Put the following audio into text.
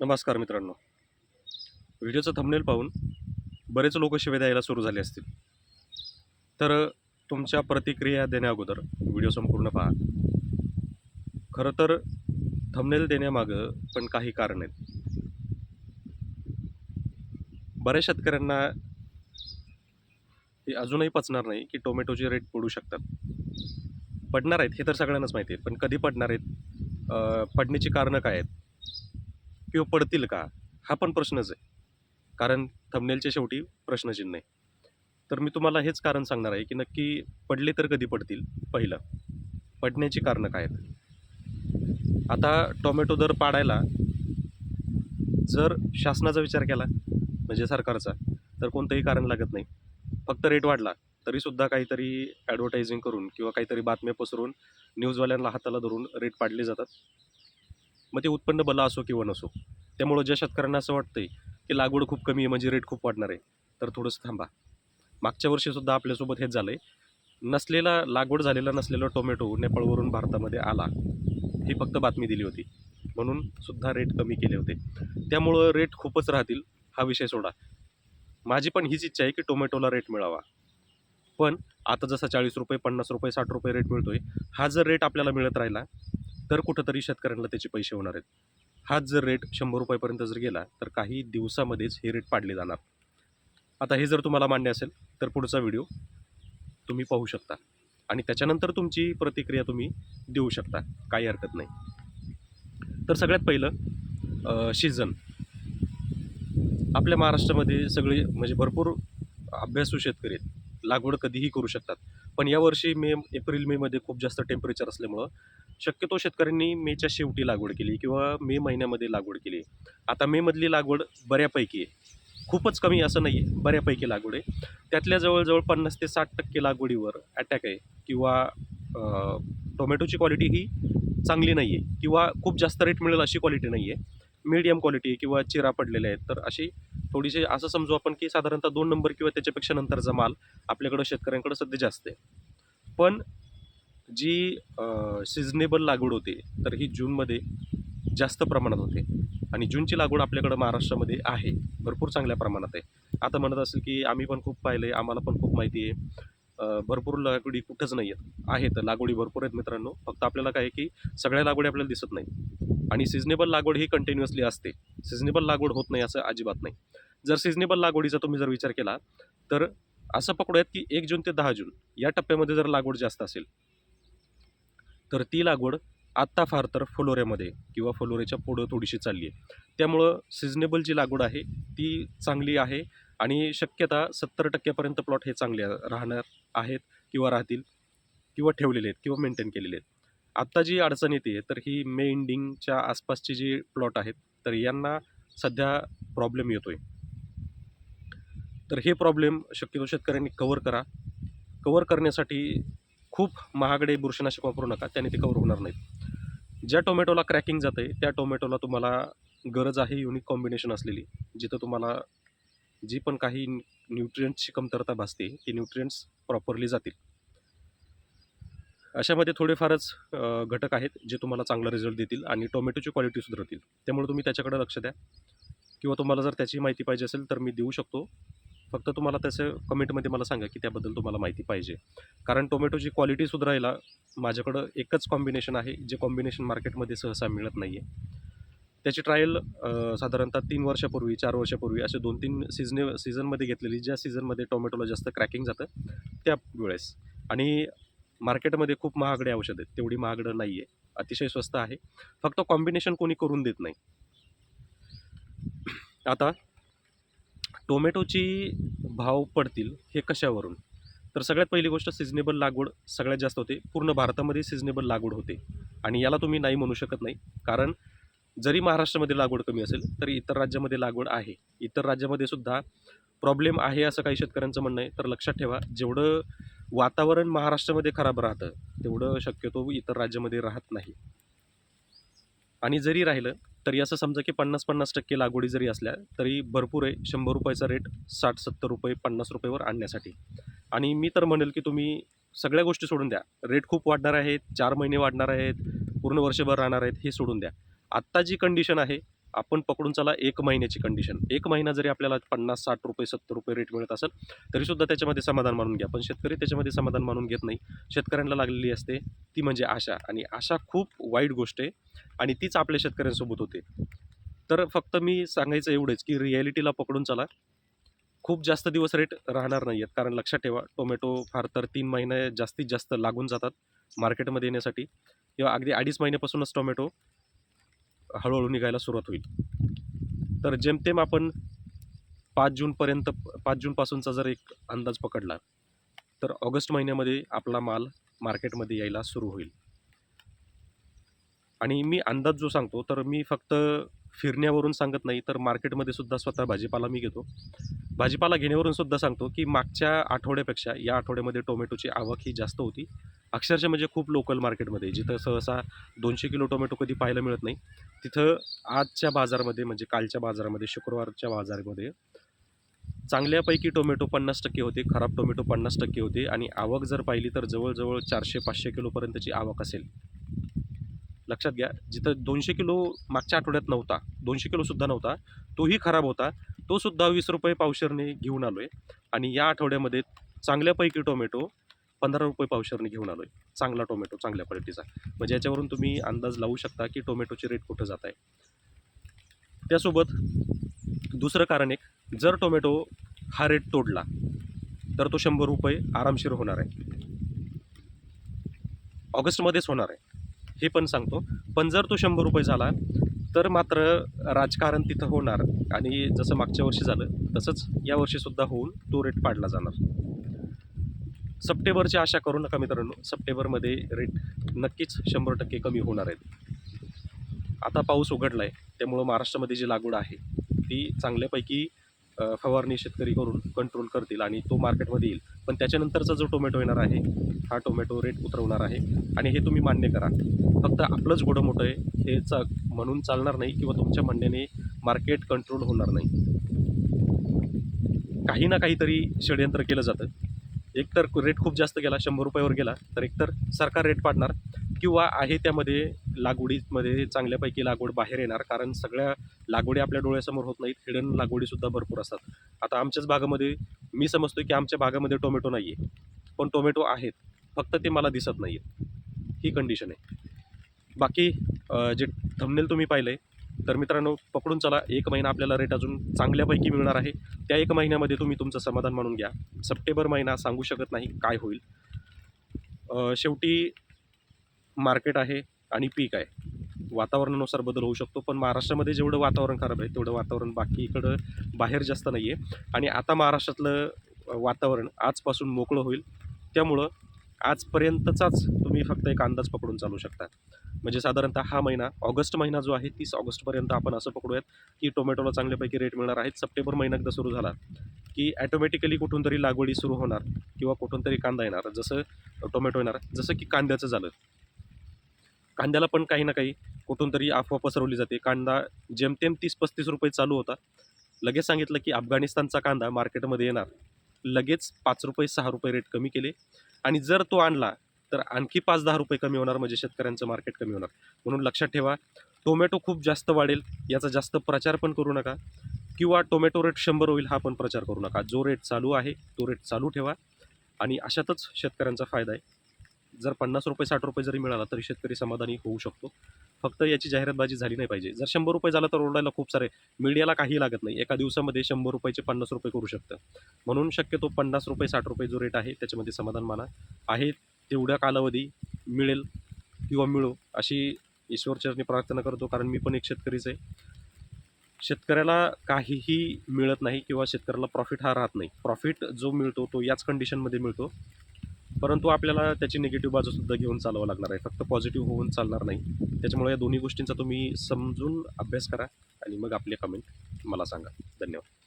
नमस्कार मित्रांनो. व्हिडिओचं थंबनेल पाहून बरेच लोक शिवे द्यायला सुरू झाले असतील. तर तुमच्या प्रतिक्रिया देण्याअगोदर व्हिडिओ संपूर्ण पहा. खरं तर थंबनेल देण्यामागं पण काही कारण आहेत. बऱ्याच शेतकऱ्यांना हे अजूनही पचणार नाही की टोमॅटोचे रेट पडू शकतात. पडणार आहेत हे तर सगळ्यांनाच माहिती आहे. पण कधी पडणार आहेत? पडण्याची कारणं काय आहेत? किंवा पडतील का? हा पण प्रश्नच आहे. कारण थंबनेलच्या शेवटी प्रश्नचिन्ह आहे. तर मी तुम्हाला हेच कारण सांगणार आहे की नक्की पडले तर कधी पडतील? पहिलं. पडण्याची कारणं काय आहेत? आता टोमॅटो दर पाडायला जर शासनाचा विचार केला म्हणजे सरकारचा तर कोणतंही कारण लागत नाही. फक्त रेट वाढला तरीसुद्धा काहीतरी ॲडव्हर्टायझिंग करून किंवा काहीतरी बातम्या पसरून न्यूजवाल्यांना हाताला धरून रेट पाडले जातात. मग ते उत्पन्न भलं असो किंवा नसो त्यामुळं ज्या शेतकऱ्यांना असं वाटतंय की लागवड खूप कमी आहे म्हणजे रेट खूप वाढणार आहे तर थोडंसं थांबा. मागच्या वर्षीसुद्धा आपल्यासोबत हेच झालं आहे नसलेला लागवड झालेला नसलेला टोमॅटो नेपाळवरून भारतामध्ये आला ही फक्त बातमी दिली होती. म्हणून सुद्धा रेट कमी केले होते. त्यामुळं रेट खूपच राहतील हा विषय सोडा. माझी पण हीच इच्छा आहे की टोमॅटोला रेट मिळावा. पण आता जसा चाळीस रुपये पन्नास रुपये साठ रुपये रेट मिळतोय हा जर रेट आपल्याला मिळत राहिला तर कुठंतरी शेतकऱ्यांना त्याचे पैसे होणार आहेत. हाच जर रेट शंभर रुपयापर्यंत जर गेला तर काही दिवसामध्येच हे रेट पाडले जाणार. आता हे जर तुम्हाला मान्य असेल तर पुढचा व्हिडिओ तुम्ही पाहू शकता. आणि त्याच्यानंतर तुमची प्रतिक्रिया तुम्ही देऊ शकता काही हरकत नाही. तर सगळ्यात पहिलं सीझन आपल्या महाराष्ट्रामध्ये सगळे म्हणजे भरपूर अभ्यासू शेतकरी आहेत. लागवड कधीही करू शकतात. पण यावर्षी मे एप्रिल मेमध्ये खूप जास्त टेम्परेचर असल्यामुळं शक्यतो शेतकऱ्यांनी मेच्या शेवटी लागवड केली किंवा मे महिन्यामध्ये लागवड केली. आता मेमधली लागवड बऱ्यापैकी आहे. खूपच कमी असं नाही आहे बऱ्यापैकी लागवड आहे. त्यातल्या जवळजवळ पन्नास ते साठ टक्के लागवडीवर अटॅक आहे किंवा टोमॅटोची क्वालिटी ही चांगली नाही आहे किंवा खूप जास्त रेट मिळेल अशी क्वालिटी नाही आहे मीडियम क्वालिटी किंवा चिरा पडलेल्या आहेत. तर अशी थोडीशी असं समजू आपण की साधारणतः दोन नंबर किंवा त्याच्यापेक्षा नंतरचा माल आपल्याकडं शेतकऱ्यांकडं सध्या जास्त आहे. पण जी सिजनेबल लागवड होते तर ही जूनमध्ये जास्त प्रमाणात होते. आणि जूनची लागवड आपल्याकडं महाराष्ट्रामध्ये आहे. भरपूर चांगल्या प्रमाणात आहे. आता म्हणत असेल की आम्ही पण खूप पाहिलं आहे आम्हाला पण खूप माहिती आहे. भरपूर लागवडी कुठंच नाही आहेत. आहेत लागवडी भरपूर आहेत मित्रांनो. फक्त आपल्याला काय आहे की सगळ्या लागवडी आपल्याला दिसत नाही आणि सिजनेबल लागवड ही कंटिन्युअसली असते. सिजनेबल लागवड होत नाही असं अजिबात नाही. जर सिजनेबल लागवडीचा तुम्ही जर विचार केला तर असं पकडूयात की एक जून ते दहा जून या टप्प्यामध्ये जर लागवड जास्त असेल तर ती लागवड आत्ता फार तर फलोऱ्यामध्ये किंवा फलोऱ्याच्या पुढं थोडीशी चालली आहे. त्यामुळं सिजनेबल जी लागवड आहे ती चांगली आहे आणि शक्यता सत्तर टक्क्यापर्यंत प्लॉट हे चांगले राहणार. आहेत किंवा राहतील किंवा ठेवलेले आहेत किंवा मेंटेन केलेले आहेत. आत्ता जी अडचण येते तर ही मे एंडिंगच्या आसपासचे जी प्लॉट आहेत तर यांना सध्या प्रॉब्लेम येतो आहे तर हे प्रॉब्लेम शक्यतो शेतकऱ्यांनी कवर करा. कवर करण्यासाठी खूप महागडे बुरशीनाशक वापरू नका त्याने ते कवर होणार नाहीत. ज्या टोमॅटोला क्रॅकिंग जातं आहे त्या टोमॅटोला तुम्हाला गरज आहे युनिक कॉम्बिनेशन असलेली जिथं तुम्हाला जी पण काही न्यूट्रियंट्सची कमतरता भासते ती न्यूट्रियंट्स प्रॉपरली जातील. अशामध्ये थोडेफारच घटक आहेत जे तुम्हाला चांगला रिझल्ट देतील आणि टोमॅटोची क्वालिटी सुधारतील. त्यामुळे तुम्ही त्याच्याकडे लक्ष द्या. किंवा तुम्हाला जर त्याची माहिती पाहिजे असेल तर मी देऊ शकतो. फक्त तुम्हाला त्याचं कमेंटमध्ये मला सांगा की त्याबद्दल तुम्हाला माहिती पाहिजे. कारण टोमॅटोची क्वालिटी सुधारायला माझ्याकडं एकच कॉम्बिनेशन आहे जे कॉम्बिनेशन मार्केटमध्ये सहसा मिळत नाही आहे त्याची ट्रायल साधारणतः तीन वर्षापूर्वी चार वर्षापूर्वी असे दोन तीन सीझने सीझनमध्ये घेतलेली ज्या सीझनमध्ये टोमॅटोला जास्त क्रॅकिंग जातं त्या वेळेस. आणि मार्केटमध्ये खूप महागडे औषध आहेत तेवढी महागडं नाही आहे अतिशय स्वस्त आहे. फक्त कॉम्बिनेशन कोणी करून देत नाही. आता टोमॅटोची भाव पडतील हे कशावरून? तर सगळ्यात पहिली गोष्ट सिजनेबल लागवड सगळ्यात जास्त होते. पूर्ण भारतामध्ये सिजनेबल लागवड होते. आणि याला तुम्ही नाही म्हणू शकत नाही. कारण जरी महाराष्ट्रामध्ये लागवड कमी असेल तरी इतर राज्यामध्ये लागवड आहे. इतर राज्यामध्ये सुद्धा प्रॉब्लेम आहे असं काही शेतकऱ्यांचं म्हणणं आहे. तर लक्षात ठेवा जेवढं वातावरण महाराष्ट्रामध्ये खराब राहतं तेवढं शक्यतो इतर राज्यामध्ये राहत नाही. आणि जरी राहिलं तरी असं समजा की पन्नास पन्नास टक्के लागवडी जरी असल्या तरी भरपूर आहे. शंभर रुपयाचा रेट साठ सत्तर रुपये पन्नास रुपयेवर आणण्यासाठी. आणि मी तर म्हणेल की तुम्ही सगळ्या गोष्टी सोडून द्या. रेट खूप वाढणार आहेत चार महिने वाढणार आहेत पूर्ण वर्षभर राहणार आहेत हे सोडून द्या. आत्ता जी कंडिशन आहे आपण पकडून चला एक महिन्याची कंडिशन एक महिना जरी आपल्याला पन्नास साठ रुपये सत्तर रुपये रेट मिळत असेल तरीसुद्धा त्याच्यामध्ये समाधान मानून घ्या. पण शेतकरी त्याच्यामध्ये समाधान मानून घेत नाही. शेतकऱ्यांना लागलेली असते ती म्हणजे आशा. आणि आशा खूप वाईट गोष्ट आहे आणि तीच आपल्या शेतकऱ्यांसोबत होते. तर फक्त मी सांगायचं एवढंच की रिॲलिटीला पकडून चला. खूप जास्त दिवस रेट राहणार नाही आहेत कारण लक्षात ठेवा टोमॅटो फार तर तीन महिने जास्तीत जास्त लागून जातात मार्केटमध्ये येण्यासाठी. किंवा अगदी अडीच महिन्यापासूनच टोमॅटो हळूहळू निघायला सुरुवात होईल. तर जेमतेम आपण पाच जूनपर्यंत पाच जूनपासूनचा जर एक अंदाज पकडला तर ऑगस्ट महिन्यामध्ये आपला माल मार्केटमध्ये यायला सुरू होईल. आणि मी अंदाज जो सांगतो तर मी फक्त फिरण्यावरून सांगत नाही तर मार्केटमध्ये सुद्धा स्वतः भाजीपाला मी घेतो. भाजीपाला घेण्यावरून सुद्धा सांगतो की मागच्या आठवड्यापेक्षा या आठवड्यामध्ये टोमॅटोची आवक ही जास्त होती. अक्षरशः म्हणजे खूप लोकल मार्केटमध्ये जिथं सहसा दोनशे किलो टोमॅटो कधी पाहायला मिळत नाही तिथं आजच्या बाजारामध्ये म्हणजे कालच्या बाजारामध्ये शुक्रवारच्या बाजारामध्ये चांगल्यापैकी टोमॅटो पन्नास टक्के होते खराब टोमॅटो पन्नास टक्के होते आणि आवक जर पाहिली तर जवळजवळ चारशे पाचशे किलोपर्यंतची आवक असेल. लक्षात घ्या जिथं दोनशे किलो मागच्या आठवड्यात नव्हता दोनशे किलोसुद्धा नव्हता तोही खराब होता. तो सुद्धा वीस रुपये पावशेरने घेऊन आलो आहे आणि या आठवड्यामध्ये चांगल्यापैकी टोमॅटो पंधरा रुपये पावशेरने घेऊन आलो आहे चांगला टोमॅटो चांगल्या क्वालिटीचा. म्हणजे याच्यावरून तुम्ही अंदाज लावू शकता की टोमॅटोचे रेट कुठं जात आहे. त्यासोबत दुसरं कारण एक जर टोमॅटो हा रेट तोडला तर तो शंभर रुपये आरामशीर होणार आहे. ऑगस्टमध्येच होणार आहे. हे पण सांगतो. पण जर तो शंभर रुपये झाला तर मात्र राजकारण तिथं होणार. आणि जसं मागच्या वर्षी झालं तसंच या वर्षीसुद्धा होऊन तो रेट पाडला जाणार. सप्टेंबरची आशा करू नका मित्रांनो. सप्टेंबरमध्ये रेट नक्कीच शंभर टक्के कमी होणार आहेत. आता पाऊस उघडला आहे त्यामुळं महाराष्ट्रामध्ये जी लागवड आहे ती चांगल्यापैकी फवारणी शेतकरी करून कंट्रोल करतील आणि तो मार्केटमध्ये येईल. पण त्याच्यानंतरचा जो टोमॅटो येणार आहे हा टोमॅटो रेट उतरवणार आहे. आणि हे तुम्ही मान्य करा. फक्त आपलंच घोडं मोठं आहे. हे चा म्हणून चालणार नाही किंवा तुमच्या म्हणण्याने मार्केट कंट्रोल होणार नाही. काही ना काहीतरी षडयंत्र केलं जातं. एकतर रेट खूप जास्त गेला शंभर रुपयावर गेला तर एकतर सरकार रेट पाडणार. किंवा आहे त्यामध्ये लागवडीमध्ये चांगल्यापैकी लागवड बाहेर येणार कारण सगळ्या लागवडी आपल्या डोळ्यासमोर होत नाहीत हिडन लागवडीसुद्धा भरपूर असतात. आता आमच्याच भागामध्ये मी समजतो की आमच्या भागामध्ये टोमॅटो नाही आहे पण टोमॅटो आहेत फक्त ते मला दिसत नाही आहेत ही कंडिशन आहे. बाकी जे थंबनेल तुम्ही पाहिलं आहे तर मित्रांनो पकडून चला. एक महिना आपल्याला रेट अजून चांगल्यापैकी मिळणार आहे. त्या एक महिन्यामध्ये तुम्ही तुमचं समाधान मानून घ्या. सप्टेंबर महिना सांगू शकत नाही काय होईल. शेवटी मार्केट आहे आणि पीक आहे. वातावरणानुसार बदल होऊ शकतो पण महाराष्ट्रामध्ये जेवढं वातावरण खराब आहे तेवढं वातावरण बाकी इकडं बाहेर जास्त नाही आहे आणि आता महाराष्ट्रातलं वातावरण आजपासून मोकळं होईल. त्यामुळं आजपर्यंतचाच तुम्ही फक्त एक अंदाज पकडून चालू शकता. म्हणजे साधारणतः हा महिना ऑगस्ट महिना जो आहे तीस ऑगस्टपर्यंत आपण असं पकडूयात की टोमॅटोला चांगल्यापैकी रेट मिळणार आहेत. सप्टेंबर महिना एकदा सुरू झाला की ॲटोमॅटिकली कुठून तरी लागवडी सुरू होणार किंवा कुठून तरी कांदा येणार. जसं टोमॅटो येणार जसं की कांद्याचं झालं. कांद्याला पण काही ना काही कुठून तरी अफवा पसरवली जाते. कांदा जेमतेम तीस पस्तीस रुपये चालू होता. लगेच सांगितलं की अफगाणिस्तानचा कांदा मार्केटमध्ये येणार. लगेच पाच रुपये सहा रुपये रेट कमी केले. आणि जर तो आणला तर आणखी पाच दहा रुपये कमी होणार म्हणजे शेतकऱ्यांचं मार्केट कमी होणार. म्हणून लक्षात ठेवा टोमॅटो खूप जास्त वाढेल याचा जास्त प्रचार पण करू नका. किंवा टोमॅटो रेट शंभर होईल हा पण प्रचार करू नका. जो रेट चालू आहे तो रेट चालू ठेवा. आणि अशातच शेतकऱ्यांचा फायदा आहे. जर पन्नास रुपये साठ रुपये जरी मिळाला तरी शेतकरी समाधानी होऊ शकतो. फक्त याची जाहिरातबाजी झाली नाही पाहिजे. जर शंभर रुपये झालं तर ओरडायला खूप सारे मीडियाला काही लागत नाही. एका दिवसामध्ये शंभर रुपयाचे पन्नास रुपये करू शकतं. म्हणून शक्यतो पन्नास रुपये साठ रुपये जो रेट आहे त्याच्यामध्ये समाधान माना. आहे तेवढ्या कालावधी मिळेल किंवा मिळो अशी ईश्वरचरणी प्रार्थना करतो. कारण मी पण एक शेतकरीच आहे. शेतकऱ्याला काहीही मिळत नाही किंवा शेतकऱ्याला प्रॉफिट हा राहत नाही. प्रॉफिट जो मिळतो तो याच कंडिशनमध्ये मिळतो. परंतु आपल्याला त्याची निगेटिव्ह बाजूसुद्धा घेऊन चालावं लागणार आहे. फक्त पॉझिटिव्ह होऊन चालणार नाही. त्याच्यामुळे या दोन्ही गोष्टींचा तुम्ही समजून अभ्यास करा आणि मग आपले कमेंट मला सांगा. धन्यवाद.